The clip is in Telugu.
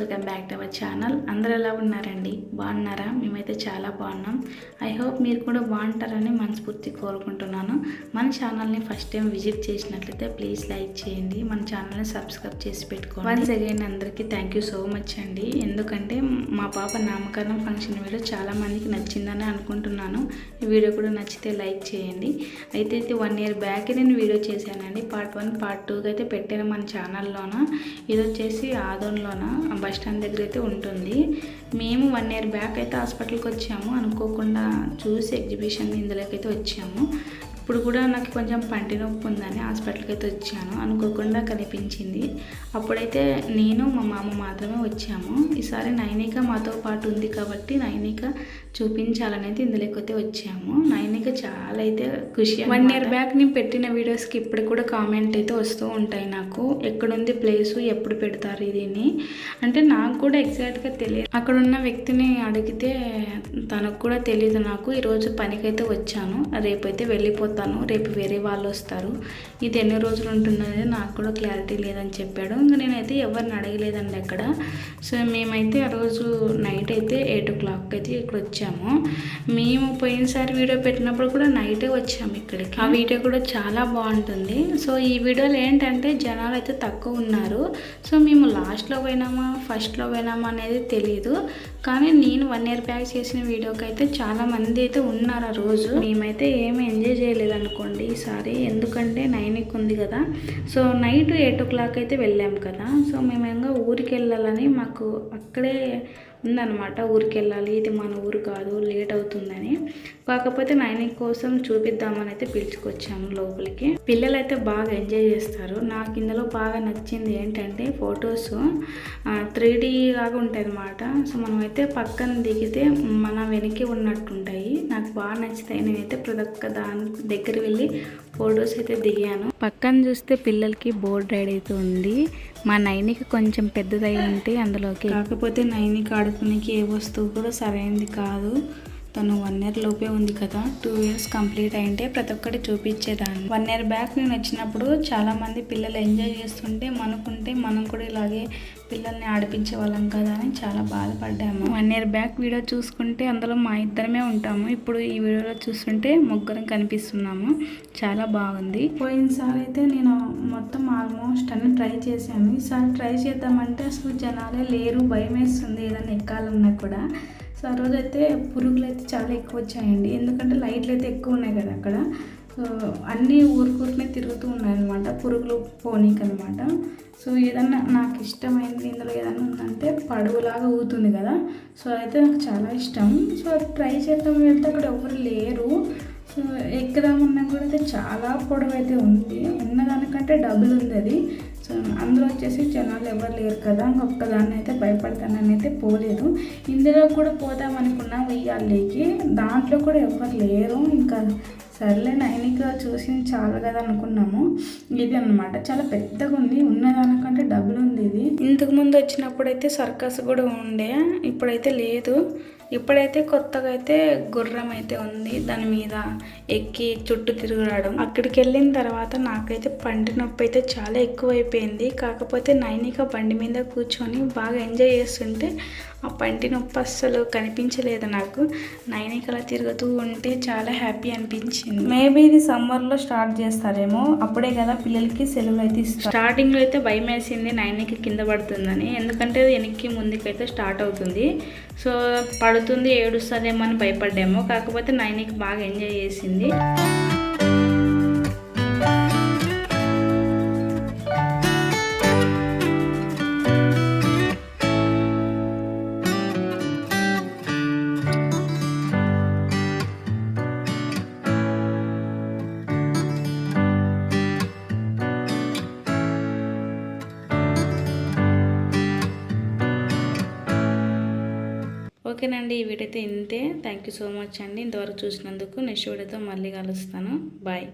Welcome back to our channel అందరు ఎలా ఉన్నారండి? బాగున్నారా? మేమైతే చాలా బాగున్నాం. ఐ హోప్ మీరు కూడా బాగుంటారని మనస్ఫూర్తి కోరుకుంటున్నాను. మన ఛానల్ని ఫస్ట్ టైం విజిట్ చేసినట్లయితే ప్లీజ్ లైక్ చేయండి. మన ఛానల్ని సబ్స్క్రైబ్ చేసి పెట్టుకోండి. వన్స్ అగైన్ అందరికీ థ్యాంక్ యూ సో మచ్ అండి. ఎందుకంటే మా పాప నామకరణం ఫంక్షన్ వీడియో చాలా మందికి నచ్చిందని అనుకుంటున్నాను. ఈ వీడియో కూడా నచ్చితే లైక్ చేయండి. అయితే అయితే వన్ ఇయర్ బ్యాక్ నేను వీడియో చేశానండి. పార్ట్ వన్ పార్ట్ టూకి అయితే పెట్టాను మన ఛానల్లోన ఇది వచ్చేసి ఆదోన్లోన బస్ స్టాండ్ దగ్గర అయితే ఉంటుంది. మేము వన్ ఇయర్ బ్యాక్ అయితే హాస్పిటల్కి వచ్చాము అనుకోకుండా చూసి ఎగ్జిబిషన్ ఇందులోకి అయితే వచ్చాము. ఇప్పుడు కూడా నాకు కొంచెం పంటి నొప్పి ఉందని హాస్పిటల్కి అయితే వచ్చాను. అనుకోకుండా కనిపించింది. అప్పుడైతే నేను మా మామ మాత్రమే వచ్చాము. ఈసారి నైనిక మాతో పాటు ఉంది కాబట్టి నైనిక చూపించాలనేది ఇందులోకి అయితే వచ్చాము. నైనిక చాలా అయితే ఖుషి వన్ ఇయర్ బ్యాక్ నేను పెట్టిన వీడియోస్కి ఇప్పుడు కూడా కామెంట్ అయితే వస్తూ ఉంటాయి నాకు. ఎక్కడుంది ప్లేసు ఎప్పుడు పెడతారు ఇదిని? అంటే నాకు కూడా ఎగ్జాక్ట్గా తెలియదు. అక్కడ ఉన్న వ్యక్తిని అడిగితే తనకు కూడా తెలియదు నాకు. ఈరోజు పనికైతే వచ్చాను. రేపైతే వెళ్ళిపోతాను. రేపు వేరే వాళ్ళు వస్తారు. ఇది ఎన్ని రోజులు ఉంటుందనేది నాకు కూడా క్లారిటీ లేదని చెప్పాడు. ఇంకా నేనైతే ఎవరిని అడగలేదండి అక్కడ. సో మేమైతే ఆ రోజు నైట్ అయితే ఎయిట్ ఓ క్లాక్ అయితే ఇక్కడ వచ్చాము. మేము పోయినసారి వీడియో పెట్టినప్పుడు కూడా నైటే వచ్చాము ఇక్కడికి. ఆ వీడియో కూడా చాలా బాగుంటుంది. సో ఈ వీడియోలో ఏంటంటే జనాలు అయితే తక్కువ ఉన్నారు. సో మేము లాస్ట్లో పోయినామా ఫస్ట్లో పోయినామా అనేది తెలియదు కానీ నేను వన్ ఇయర్ బ్యాక్ చేసిన వీడియోకి అయితే చాలా మంది అయితే ఉన్నారు ఆ రోజు. మేమైతే ఏమి ఎంజాయ్ చేయలేదు. అనుకోండి ఈసారి ఎందుకంటే నైన్కి ఉంది కదా. So night eight o'clock అయితే వెళ్ళాం కదా. సో మేము ఇంకా ఊరికి వెళ్ళాలని మాకు అక్కడే ఉందన్నమాట. ఊరికి వెళ్ళాలి ఇది మన ఊరు కాదు. లేట్ అవుతుందని. కాకపోతే నైన్ కోసం చూపిద్దామని అయితే పిలుచుకొచ్చాము లోపలికి. పిల్లలు అయితే బాగా ఎంజాయ్ చేస్తారు. నాకు ఇందులో బాగా నచ్చింది ఏంటంటే ఫొటోస్ త్రీ డీ లాగా ఉంటాయి అనమాట సో మనమైతే పక్కన దిగితే మన వెనక్కి ఉన్నట్టుంటాయి. నాకు బాగా నచ్చుతాయి. నేనైతే ప్రతి ఒక్క దాని దగ్గర వెళ్ళి ఫొటోస్ అయితే దిగాను. పక్కన చూస్తే పిల్లలకి బోర్డ్ రైడ్ అయితే ఉంది. మా నైనికి కొంచెం పెద్దదై ఉంటే అందులోకి కాకపోతే నైనికి ఆడుకునేకి ఏ వస్తువు కూడా సరైనది కాదు. తను వన్ ఇయర్ లోపే ఉంది కదా. టూ ఇయర్స్ కంప్లీట్ అయింటే ప్రతి ఒక్కటి చూపించేదాన్ని. వన్ ఇయర్ బ్యాక్ నేను వచ్చినప్పుడు చాలా మంది పిల్లలు ఎంజాయ్ చేస్తుంటే మనకుంటే మనం కూడా ఇలాగే పిల్లల్ని ఆడిపించే వాళ్ళం కదా అని చాలా బాధపడ్డాము. వన్ ఇయర్ బ్యాక్ వీడియో చూసుకుంటే అందులో మా ఇద్దరమే ఉంటాము. ఇప్పుడు ఈ వీడియోలో చూస్తుంటే ముగ్గురం కనిపిస్తున్నాము. చాలా బాగుంది. పోయినసారి అయితే నేను మొత్తం ఆల్మోస్ట్ అన్ని ట్రై చేశాను. ఈసారి ట్రై చేద్దామంటే అసలు జనాలే లేరు భయం వేస్తుంది ఏదైనా ఎక్కాలన్నా కూడా. సో ఆ రోజు అయితే పురుగులు అయితే చాలా ఎక్కువ వచ్చాయండి ఎందుకంటే లైట్లు అయితే ఎక్కువ ఉన్నాయి కదా అక్కడ. సో అన్నీ ఊరుకూరునే తిరుగుతూ ఉన్నాయన్నమాట. పురుగులు పోనీకి అనమాట సో ఏదన్నా నాకు ఇష్టమైనది ఇందులో ఏదన్నా ఉందంటే పడవలాగా ఊతుంది కదా. సో అయితే నాకు చాలా ఇష్టం. సో అది ట్రై చేద్దాం వెళ్తే అక్కడ ఎవరు లేరు. సో ఎక్కుదామన్నా కూడా అయితే చాలా పొడవు అయితే ఉంది. ఉన్నదానికంటే డబుల్ ఉంది అది. సో అందులో వచ్చేసి జనాలు ఎవరు లేరు కదా ఇంకొకదాన్ని అయితే భయపడతానని అయితే పోలేదు. ఇందులో కూడా పోదాం అనుకున్నా వెయ్యాలికి దాంట్లో కూడా ఎవరు లేరు. ఇంకా సర్లే నైనిక చూసింది చాలు కదా అనుకున్నాము. ఇది అన్నమాట. చాలా పెద్దగా ఉంది. ఉన్నదానికంటే డబుల్ ఉంది ఇది. ఇంతకు ముందు వచ్చినప్పుడు అయితే సర్కస్ కూడా ఉండే. ఇప్పుడైతే లేదు. ఇప్పుడైతే కొత్తగా అయితే గుర్రం అయితే ఉంది. దాని మీద ఎక్కి చుట్టూ తిరగడం అక్కడికి వెళ్ళిన తర్వాత నాకైతే పంటి నొప్పి అయితే చాలా ఎక్కువ అయిపోయింది కాకపోతే నైనిక బండి మీద కూర్చొని బాగా ఎంజాయ్ చేస్తుంటే ఆ పంటి నొప్పి అస్సలు కనిపించలేదు నాకు. నైనిక అలా తిరుగుతూ ఉంటే చాలా హ్యాపీ అనిపించింది. మేబీ ఇది సమ్మర్లో స్టార్ట్ చేస్తారేమో. అప్పుడే కదా పిల్లలకి సెలవులు అయితే ఇస్తారు. స్టార్టింగ్లో అయితే భయం వేసింది నైన్కి కింద పడుతుందని. ఎందుకంటే వెనక్కి ముందుకైతే స్టార్ట్ అవుతుంది. సో పడుతుంది ఏడుస్తుందేమో అని భయపడ్డాము. కాకపోతే నైన్కి బాగా ఎంజాయ్ చేసింది. ఓకేనండి ఈ వీడియో అయితే ఇంతే. థ్యాంక్ యూ సో మచ్ అండి. ఇంతవరకు చూసినందుకు నెక్స్ట్ వీడియోతో మళ్ళీ కలుస్తాను. బాయ్